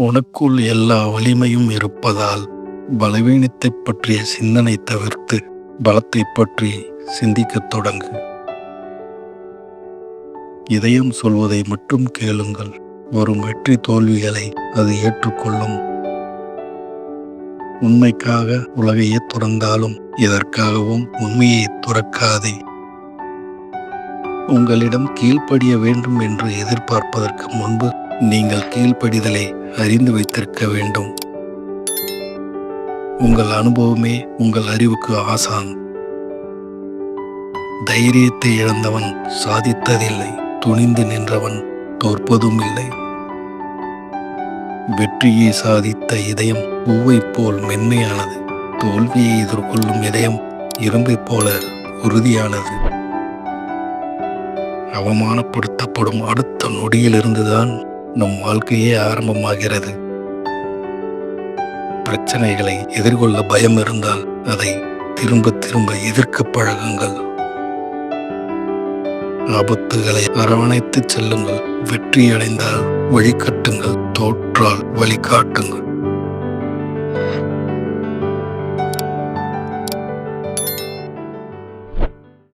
உனக்குள் எல்லா வலிமையும் இருப்பதால் பலவீனத்தைப் பற்றிய சிந்தனை தவிர்த்து பலத்தைப் பற்றி சிந்திக்கத் தொடங்கு. இதயம் சொல்வதை மட்டும் கேளுங்கள். வரும் வெற்றி தோல்விகளை அது ஏற்றுக்கொள்ளும். உண்மைக்காக உலகையே துறந்தாலும் எதற்காகவும் உண்மையை துறக்காதே. உங்களிடம் கீழ்ப்படிய வேண்டும் என்று எதிர்பார்ப்பதற்கு முன்பு நீங்கள் கீழ்ப்படிதலை அறிந்து வைத்திருக்க வேண்டும். உங்கள் அனுபவமே உங்கள் அறிவுக்கு ஆசான். தைரியத்தை இழந்தவன் சாதித்ததில்லை துணிந்து நின்றவன் தோற்பதும் இல்லை. வெற்றியை சாதித்த இதயம் பூவைப் போல் மென்மையானது தோல்வியை எதிர்கொள்ளும் இதயம் இரும்பைப் போல உறுதியானது. அவமானப்படுத்தப்படும் அடுத்த நொடியிலிருந்துதான் நம் வாழ்க்கையே ஆரம்பமாகிறது. பிரச்சனைகளை எதிர்கொள்ள பயம் இருந்தால் அதை திரும்ப திரும்ப எதிர்க்க பழகுங்கள். ஆபத்துகளை அரவணைத்துச் செல்லுங்கள். வெற்றி அடைந்தால் வழிகட்டுங்கள். தோற்றால் வழிகாட்டுங்கள்.